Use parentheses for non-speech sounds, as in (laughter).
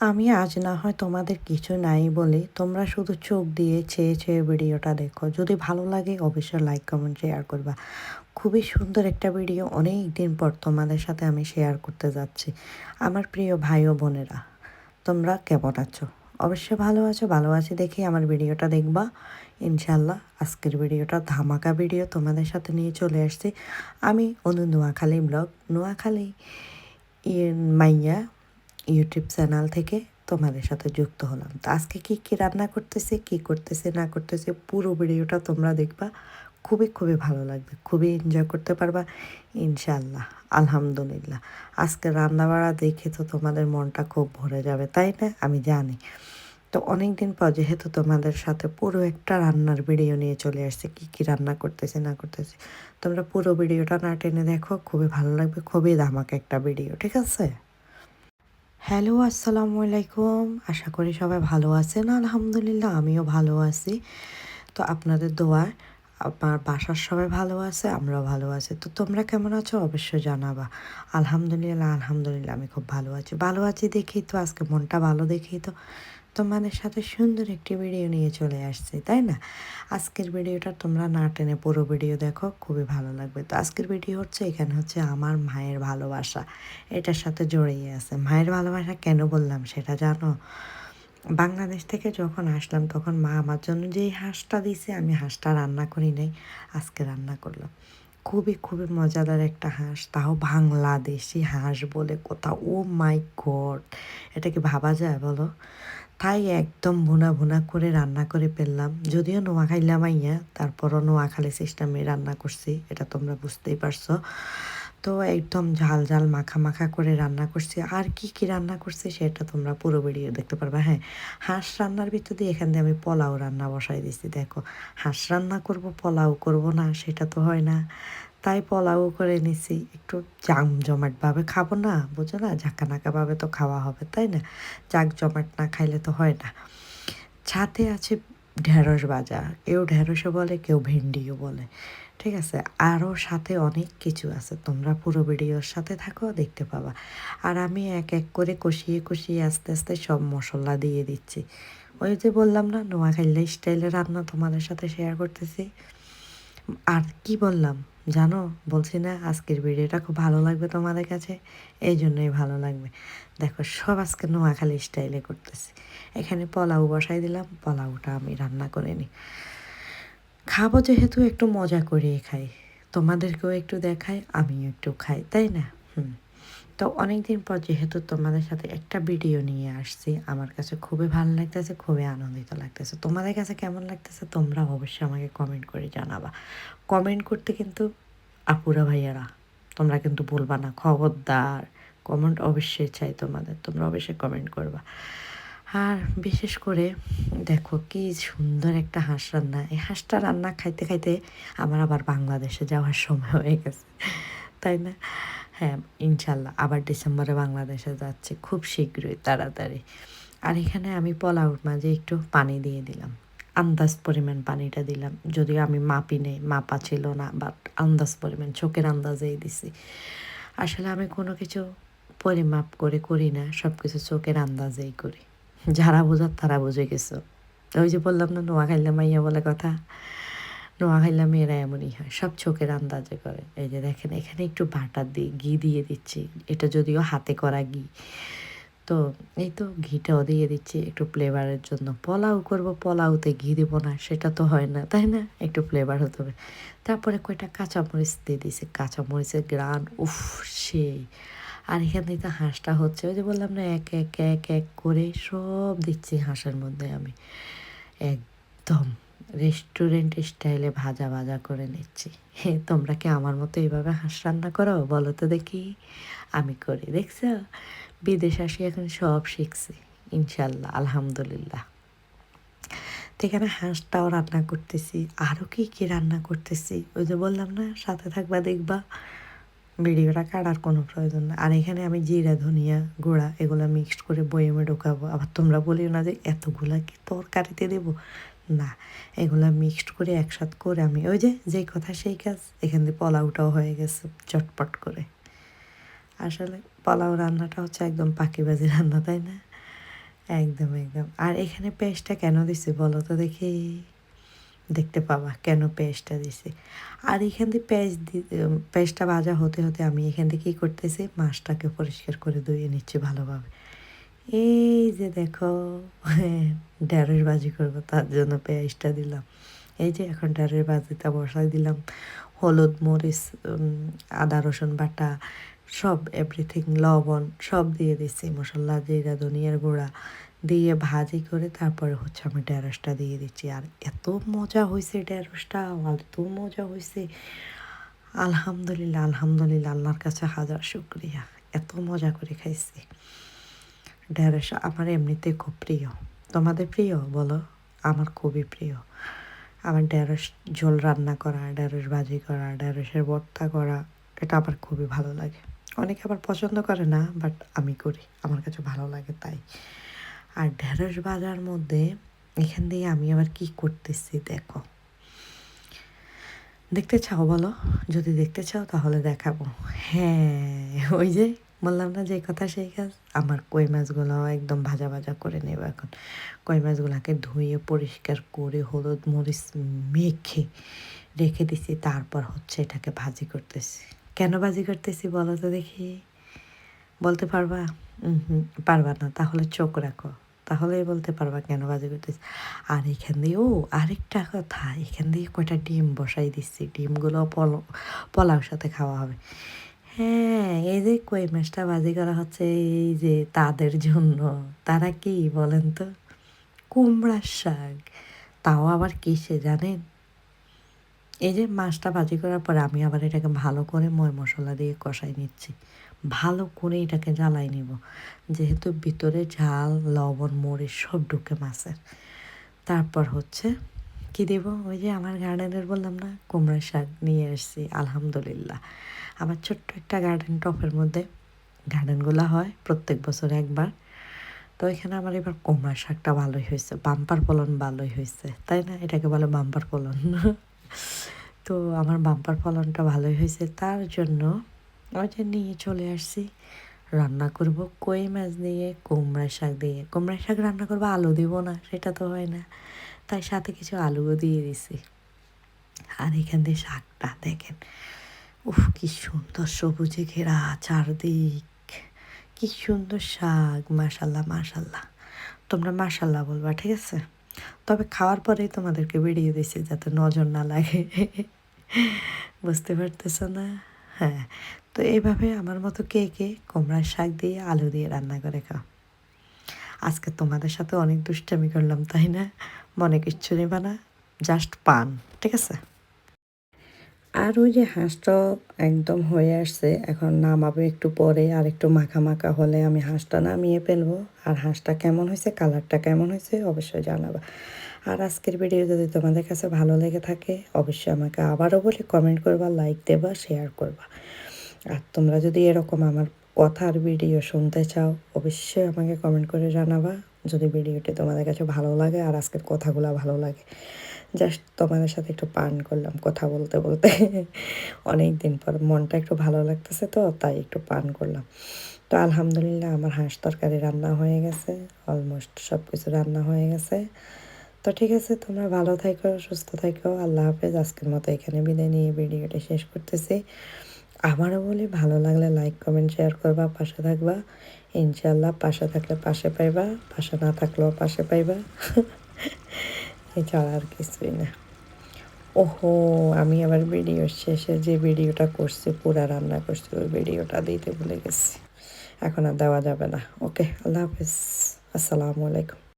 আমি আজ না হয় তোমাদের কিছু নাই বলে তোমরা শুধু চোখ দিয়ে চেয়ে চেয়ে ভিডিওটা দেখো। যদি ভালো লাগে অবশ্যই লাইক কমেন্ট শেয়ার করবা। খুবই সুন্দর একটা ভিডিও অনেক দিন পর তোমাদের সাথে আমি শেয়ার করতে যাচ্ছি। আমার প্রিয় ভাই ও বোনেরা, তোমরা কেমন আছো? অবশ্যই ভালো আছো, ভালো আছি দেখি আমার ভিডিওটা দেখবা। ইনশাল্লাহ আজকের ভিডিওটা ধামাকা ভিডিও তোমাদের সাথে নিয়ে চলে আসছি। আমি অনু নোয়াখালী ব্লগ, নোয়াখালী ইয়ে মাইয়া ইউটিউব চ্যানেল থেকে তোমাদের সাথে যুক্ত হলাম। তো আজকে কি কি রান্না করতেছে, কি করতেছে, না করতেছে, পুরো ভিডিওটা তোমরা দেখবা। খুবই খুবই ভালো লাগবে, খুবই এনজয় করতে পারবা ইনশাল্লাহ আলহামদুলিল্লাহ। আজকে রান্না বাড়া দেখে তো তোমাদের মনটা খুব ভরে যাবে, তাই না? আমি জানি। তো অনেক দিন পর যেহেতু তোমাদের সাথে পুরো একটা রান্নার ভিডিও নিয়ে চলে আসছে, কি কি রান্না করতেছে, না করতেছে, তোমরা পুরো ভিডিওটা না টেনে দেখো, খুবই ভালো লাগবে, খুবই ধামাক একটা ভিডিও ঠিক আছে? হ্যালো, আসসালামু আলাইকুম। আশা করি সবাই ভালো আছেন। আলহামদুলিল্লাহ, আমিও ভালো আছি। তো আপনাদের দোয়ার আমার বাসার সবাই ভালো আছে, আমরাও ভালো আছি। তো তোমরা কেমন আছো? অবশ্যই জানাবা। আলহামদুলিল্লাহ আলহামদুলিল্লাহ, আমি খুব ভালো আছি। ভালো আছি দেখি তো, আজকে মনটা ভালো দেখেই তো। তোমাদের সাথে সুন্দর একটি ভিডিও নিয়ে চলে আসছি, তাই না? আজকের ভিডিওটা তোমরা না টেনে পুরো ভিডিও দেখো, খুবই ভালো লাগবে। তো আজকের ভিডিও হচ্ছে, এখানে হচ্ছে আমার মায়ের ভালোবাসা। এটার সাথে জড়িয়ে আছে। মায়ের ভালোবাসা কেন বললাম সেটা জানো? বাংলাদেশ থেকে যখন আসলাম, তখন মা আমার জন্য যেই হাঁসটা দিছে, আমি হাঁসটা রান্না করি নাই, আজকে রান্না করলাম খুবই খুবই মজাদার একটা হাঁস, তাও বাংলাদেশি হাঁস বলে কোথাও। Oh my God! এটা কি ভাবা যায় বলো? তাই একদম ভুনা ভুনা করে রান্না করে ফেললাম। যদিও নোয়া খাইলাম আইয়া, তারপরও নোয়াখালী সিস্টেমে রান্না করছি, এটা তোমরা বুঝতেই পারছ। তো একদম ঝাল ঝাল মাখা মাখা করে রান্না করছি। আর কি কি রান্না করছি সেটা তোমরা পুরো ভিডিও দেখতে পারবে। হ্যাঁ হাঁস রান্নার ভিতর দিয়ে এখান দিয়ে আমি পোলাও রান্না বসাই দিছি। দেখো, হাঁস রান্না করব, পোলাও করব না, সেটা তো হয় না। তাই পোলাও করে নিছি। একটু জাম জমাটভাবে খাব না, বুঝো না? নাকাভাবে তো খাওয়া হবে, তাই না? জাক জমাট না খাইলে তো হয় না। ছাতে আছে ঢেঁড়স ভাজা কেউ ঢেঁড়সও বলে, কেউ ভেন্ডিও বলে। ঠিক আছে? আরও সাথে অনেক কিছু আছে। তোমরা পুরো ভিডিওর সাথে থাকো, দেখতে পাবা। আর আমি এক এক করে কষিয়ে কষিয়ে আস্তে আস্তে সব মশলা দিয়ে দিচ্ছি। ওই যে বললাম না নোয়াখাইলা স্টাইলে রান্না তোমাদের সাথে শেয়ার করতেছি। আর কি বললাম? জানো, বলছি না আজকের ভিডিওটা খুব ভালো লাগবে তোমাদের কাছে? এই জন্যই ভালো লাগবে। দেখো, সব আজকে নোয়াখালী স্টাইলে করতেছি। এখানে পোলাও বসাই দিলাম, পোলাওটা আমি রান্না করে নিই। খাব যেহেতু, একটু মজা করে খাই। তোমাদেরকেও একটু দেখাই, আমিও একটু খাই, তাই না? হুম। তো অনেক দিন পর যেহেতু তোমাদের সাথে একটা ভিডিও নিয়ে আসছি, আমার কাছে খুবই ভালো লাগতেছে, খুবই আনন্দিত লাগতেছে। তোমাদের কাছে কেমন লাগতেছে তোমরা অবশ্যই আমাকে কমেন্ট করে জানাবা। কমেন্ট করতে কিন্তু আপুরা ভাইয়ারা, তোমরা কিন্তু বলবা না, খবরদার। কমেন্ট অবশ্যই চাই তোমাদের, তোমরা অবশ্যই কমেন্ট করবা। আর বিশেষ করে দেখো কি সুন্দর একটা হাঁস রান্না। এই হাঁসটা রান্না খাইতে খাইতে আমার আবার বাংলাদেশে যাওয়ার সময় হয়ে গেছে, তাই না? হ্যাঁ ইনশাল্লাহ। আবার ডিসেম্বরে বাংলাদেশে যাচ্ছে খুব শীঘ্রই, তাড়াতাড়ি। আর এখানে আমি পোলাওর মাঝে একটু পানি দিয়ে দিলাম। আন্দাজ পরিমাণ পানিটা দিলাম। যদিও আমি মাপি নেই, মাপা ছিল না বাট আন্দাজ পরিমাণ, চোখের আন্দাজেই দিছি। আসলে আমি কোনো কিছু পরিমাপ করে করি না সব কিছু চোখের আন্দাজেই করি। যারা বোঝার তারা বুঝে গেছো। ওই যে বললাম না নোয়া খাইলে মাইয়া বলে কথা? নোয়া খাইলে মেয়েরা এমনই হয়। সব চোখের আন্দাজে করে। এই যে দেখেন, এখানে একটু বাটার দিই ঘি দিয়ে দিচ্ছি। এটা যদিও হাতে করা ঘি। তো এই তো ঘিটাও দিয়ে দিচ্ছি একটু ফ্লেভারের জন্য। পোলাও করব, পোলাওতে ঘি দেব না, সেটা তো হয় না, তাই না? একটু ফ্লেভার হতে হবে। তারপরে কয়টা কাঁচামরিচ দিয়ে দিয়েছি। কাঁচামরিচের গ্রান, উফ, সেই। আর এখান থেকে হাঁসটা হচ্ছে, ওই যে বললাম না, এক এক এক এক করে সব দিচ্ছি হাঁসের মধ্যে আমি। একদম। রেস্টুরেন্ট স্টাইলে ভাজা ভাজা করে নিচ্ছি। তোমরা কি আমার মতো এইভাবে হাঁস রান্না করো? বলো তো দেখি। আমি করি, দেখছ? বিদেশ আসি, এখন সব শিখছি। ইনশাল্লাহ আলহামদুলিল্লাহ। তো এখানে হাঁসটাও রান্না করতেছি। আরও কি কী রান্না করতেছি? ওই যে বললাম না, সাথে থাকবা, দেখবা। ভিডিওটা কাটার কোনো প্রয়োজন না। আর এখানে আমি জিরা, ধনিয়া গুঁড়া, এগুলো মিক্সড করে বয়েমে ঢোকাবো। আবার তোমরা বলিও না যে এতগুলা কি তরকারিতে দেবো? না, এগুলা মিক্সড করে একসাথ করে আমি, ওই যে, যেই কথা সেই কাজ, এখান দিয়ে পোলাওটাও হয়ে গেছে চটপট করে। আসলে পোলাও রান্নাটা হচ্ছে একদম পাখিবাজি রান্না, তাই না? একদম একদম। আর এখানে পেস্টটা কেন দিছি বলো তো দেখি? দেখতে পাবা কেন পেস্টটা দিছি। আর এখান দিয়ে পেস্ট পেস্টটা ভাজা হতে হতে আমি এখান থেকে কী করতেছি? মাছটাকে পরিষ্কার করে ধুয়ে নিচ্ছি ভালোভাবে। এই যে দেখো, (laughs) ঢেঁড়স ভাজি করব, তার জন্য পেঁয়াজটা দিলাম। এই যে এখন ঢেঁড়স ভাজিটা বসাই দিলাম। হলুদ, মরিচ আদা, রসুন বাটা, সব এভরিথিং লবণ, সব দিয়ে দিচ্ছি, মশলা, জিরা, ধনিয়ার গুঁড়া দিয়ে ভাজি করে তারপরে হচ্ছে আমি ঢেঁড়সটা দিয়ে দিচ্ছি। আর এত মজা হয়েছে ঢেঁড়সটা, এত মজা হয়েছে আলহামদুলিল্লাহ আলহামদুলিল্লাহ, আল্লাহর কাছে হাজার শুক্রিয়া। এত মজা করে খাইছি। ঢেঁড়স আমার এমনিতে খুব প্রিয়। তোমাদের প্রিয়? বলো, আমার খুবই প্রিয়। আমার ঢেঁড়স ঝোল রান্না করা ঢেঁড়স ভাজি করা ঢেঁড়সের ভর্তা করা, এটা আমার খুবই ভালো লাগে। অনেকে আবার পছন্দ করে না বাট আমি করি। আমার কাছে ভালো লাগে তাই। আর ঢেঁড়স ভাজার মধ্যে এখান দিয়ে আমি আবার কি করতেছি, দেখো। দেখতে চাও বলো? যদি দেখতে চাও তাহলে দেখাবো। হ্যাঁ ওই যে বললাম না যে কথা সেই কাজ? আমার কই মাছগুলো একদম ভাজা ভাজা করে নেব এখন। কই মাছগুলোকে ধুয়ে পরিষ্কার করে হলুদ মরিচ মেখে রেখে দিছি, তারপর হচ্ছে এটাকে ভাজি করতেছি। কেন ভাজি করতেছি বলো তো দেখি। বলতে পারবা? পারবা না, তাহলে চোখ রাখো। তাহলেই বলতে পারবা কেন ভাজি করতেছি। আর এখান দিয়ে, ও, আরেকটা কথা, এখান দিয়ে কয়টা ডিম বসাই দিচ্ছি ডিমগুলো পল, পোলাওর সাথে খাওয়া হবে। হ্যাঁ এই যে কই মাছটা বাজি করা হচ্ছে, এই যে তাদের জন্য। তারা কি বলেন তো? কুমড়ার শাক। তাও আবার কিসে, জানেন? এই যে মাছটা ভাজি করার পরে আমি আবার এটাকে ভালো করে ময় মশলা দিয়ে কষাই নিচ্ছি। ভালো করে এটাকে জ্বালাই নিব। যেহেতু ভিতরে ঝাল, লবণ, মরিচ সব ঢুকে মাছের। তারপর হচ্ছে কি দেব? ওই যে আমার গার্ডেনের বললাম না, কুমড়ার শাক নিয়ে এসেছি আলহামদুলিল্লাহ। আমার ছোট্ট একটা গার্ডেন টপের মধ্যে গার্ডেনগুলো হয় প্রত্যেক বছর একবার। তো এখানে আমার এবার কুমড়ার শাকটা ভালোই হয়েছে, বাম্পার ফলন ভালোই হয়েছে, তাই না? এটাকে বলে বাম্পার ফলন। তো আমার বাম্পার ফলনটা ভালোই হয়েছে, তার জন্য ওইটা নিয়ে চলে আসছি, রান্না করব কই মাছ দিয়ে কুমড়া শাক দিয়ে। কুমড়া শাক রান্না করব, আলু দিব না, সেটা তো হয় না। তাই সাথে কিছু আলুও দিয়ে দিছি। আর এখান দিয়ে শাকটা দেখেন। উফ, কি সুন্দর সবুজে ঘেরা চারদিক। কি সুন্দর শাক, মাশাল্লাহ মাশাল্লাহ। তোমরা মাশাল্লাহ বলবা, ঠিক আছে? তবে খাওয়ার পরেই তোমাদেরকে বেরিয়ে দিছি যাতে নজর না লাগে। বুঝতে পারতেছ না? হ্যাঁ। তো এইভাবে আমার মতো কে কে কুমড়ার শাক দিয়ে আলু দিয়ে রান্না করে খাও। আজকে তোমাদের সাথে অনেক দুষ্টামি করলাম, তাই না? মনে কিচ্ছু নেবা না জাস্ট পান, ঠিক আছে? আর ওই যে হাঁসটা একদম হয়ে আসছে, এখন নামাবো একটু পরে, আর একটু মাখা মাখা হলে আমি হাঁসটা নামিয়ে ফেলব। আর হাঁসটা কেমন হয়েছে, কালারটা কেমন হয়েছে, অবশ্যই জানাবা। আর আজকের ভিডিও যদি তোমাদের কাছে ভালো লেগে থাকে, অবশ্যই আমাকে আবারও বলে কমেন্ট করবা লাইক দেবা শেয়ার করবা। আর তোমরা যদি এরকম আমার কথার ভিডিও শুনতে চাও, অবশ্যই আমাকে কমেন্ট করে জানাবা। যদি ভিডিওটি তোমাদের কাছে ভালো লাগে আর আজকের কথাগুলো ভালো লাগে জাস্ট তোমাদের সাথে একটু পান করলাম কথা বলতে বলতে। (laughs) অনেক দিন পর মনটা একটু ভালো লাগতেছে তো, তাই একটু পান করলাম। তো আলহামদুলিল্লাহ আমার হাঁস তরকারি রান্না হয়ে গেছে অলমোস্ট সব কিছু রান্না হয়ে গেছে। তো ঠিক আছে, তোমরা ভালো থাকো, সুস্থ থাকো, আল্লাহ হাফেজ। আজকের মতো এখানে বিদায় নিয়ে ভিডিওটা শেষ করতেছি। আমারও বলি, ভালো লাগলে লাইক কমেন্ট শেয়ার করবা, পাশে থাকবা। ইনশাল্লাহ পাশে থাকলে পাশে পাইবা, পাশে না থাকলেও পাশে পাইবা। (laughs) এছাড়া আর কিছুই না। ওহো, আমি আবার ভিডিও শেষে যে ভিডিওটা করছি, পুরা রান্না করছি, ওই ভিডিওটা দিতে ভুলে গেছি। এখন আর দেওয়া যাবে না। ওকে আল্লাহ হাফিজ। আসসালামু আলাইকুম।